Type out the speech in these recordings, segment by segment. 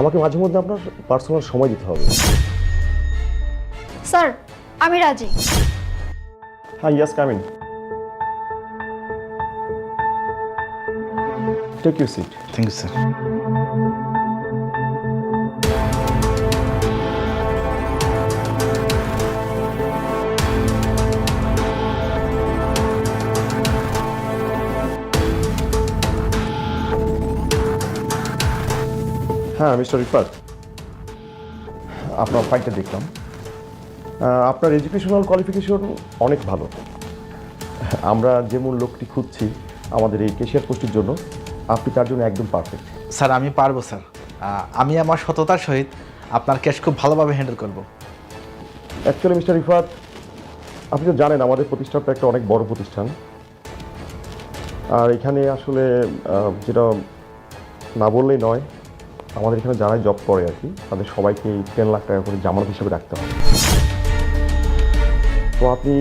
আমাকে মাঝে মধ্যে আপনার পার্সোনাল সময় দিতে হবে। স্যার আমি রাজি। হ্যাঁ yes coming take you seat thank you sir হ্যাঁ মিস্টার রিফাত আপনার ফাইলটা দেখলাম। আপনার এডুকেশনাল কোয়ালিফিকেশন অনেক ভালো। আমরা যেমন লোকটি খুঁজছি আমাদের এই কেশিয়ার পোস্টের জন্য আপনি তার জন্য একদম পারফেক্ট স্যার আমি পারব স্যার। আমি আমার সততার সহিত আপনার ক্যাশ খুব ভালোভাবে হ্যান্ডেল করব। অ্যাকচুয়ালি মিস্টার রিফাত আপনি তো জানেন আমাদের প্রতিষ্ঠানটা একটা অনেক বড় প্রতিষ্ঠান। আর এখানে আসলে যেটা না বললেই নয় আমাদের এখানে যারাই জব করে আর কি, তাদের সবাইকে এই টেন লাখ টাকা করে জামানত হিসেবে রাখতে হবে তো আপনি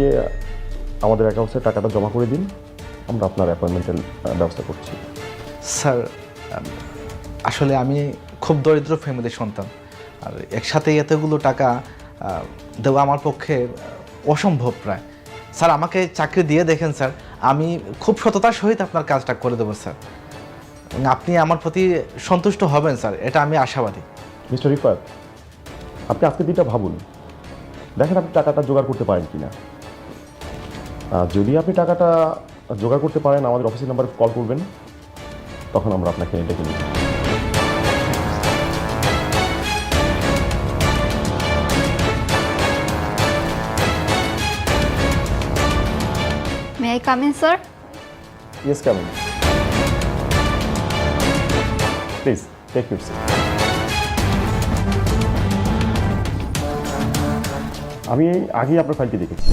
আমাদের অ্যাকাউন্টসে টাকাটা জমা করে দিন, আমরা আপনার অ্যাপয়েন্টমেন্টের ব্যবস্থা করছি। স্যার আসলে আমি খুব দরিদ্র ফ্যামিলির সন্তান। আর একসাথে এতগুলো টাকা দেওয়া আমার পক্ষে অসম্ভব প্রায়। স্যার, আমাকে চাকরি দিয়ে দেখেন, স্যার। আমি খুব সততার সহিত আপনার কাজটা করে দেবো, স্যার। আপনি আমার প্রতি সন্তুষ্ট হবেন স্যার। এটা আমি আশাবাদী। মিস্টার রিফাত আপনি আজকে দিনটা ভাবুন। দেখেন আপনি টাকাটা জোগাড় করতে পারেন কিনা। আর যদি আপনি টাকাটা জোগাড় করতে পারেন আমাদের অফিসের নাম্বারে কল করবেন তখন আমরা আপনাকে ডেকে নিব। May I come in sir yes কেমন প্লিজ টেক ইউর সিট আমি আগেই আপনার ফাইলটি দেখেছি।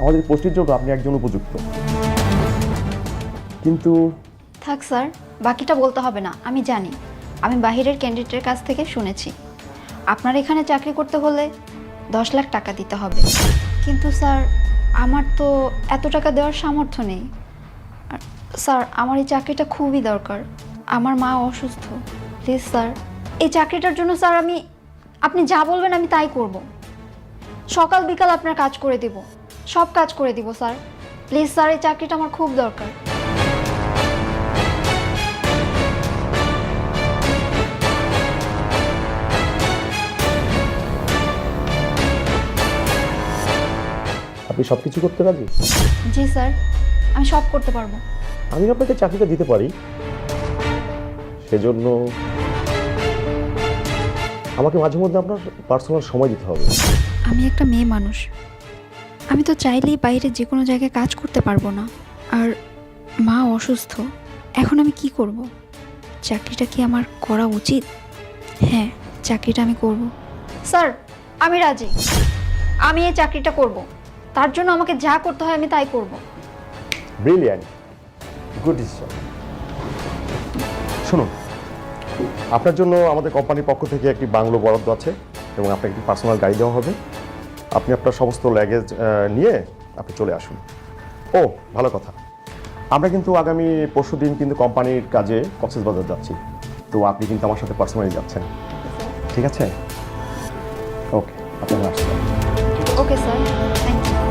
আমাদের পোস্টের জন্য আপনি একজন উপযুক্ত। কিন্তু থাক স্যার, বাকিটা বলতে হবে না, আমি জানি। আমি বাহিরের ক্যান্ডিডেটের কাছ থেকে শুনেছি। আপনার এখানে চাকরি করতে হলে দশ লাখ টাকা দিতে হবে। কিন্তু স্যার, আমার তো এত টাকা দেওয়ার সামর্থ্য নেই। স্যার আমার এই চাকরিটা খুবই দরকার। আমার মা অসুস্থ। প্লিজ স্যার এই চাকরিটার জন্য স্যার আমি আপনি যা বলবেন আমি তাই করব। সকাল বিকাল আপনার কাজ করে দিব। সব কাজ করে দিব স্যার। প্লিজ স্যার এই চাকরিটা আমার খুব দরকার। আপনি সব কিছু করতে রাজি? জি স্যার। আমি সব করতে পারব। আমি আপনাকে চাকরিটা দিতে পারি। সেজন্য আমাকে মাঝে মধ্যে আপনার পার্সোনাল সময় দিতে হবে। আমি একটা মেয়ে মানুষ। আমি তো চাইলেই বাইরে যে কোনো জায়গায় কাজ করতে পারব না। আর মা অসুস্থ। এখন আমি কি করব? চাকরিটা কি আমার করা উচিত? হ্যাঁ চাকরিটা আমি করব। স্যার আমি রাজি। আমি এই চাকরিটা করব। তার জন্য আমাকে যা করতে হয় আমি তাই করব। ব্রিলিয়ান্ট গুড ডিসিশন শুনুন, আপনার জন্য আমাদের কোম্পানির পক্ষ থেকে একটি বাংলো বরাদ্দ আছে এবং আপনাকে একটি পার্সোনাল গাড়ি দেওয়া হবে। আপনি আপনার সমস্ত ল্যাগেজ নিয়ে আপনি চলে আসুন। ও, ভালো কথা। আমরা কিন্তু আগামী পরশু দিন কিন্তু কোম্পানির কাজে কক্সবাজার যাচ্ছি। তো আপনি কিন্তু আমার সাথে পার্সোনালি যাচ্ছেন। ঠিক আছে? ওকে, আপনার আসছেন ওকে স্যার থ্যাংক ইউ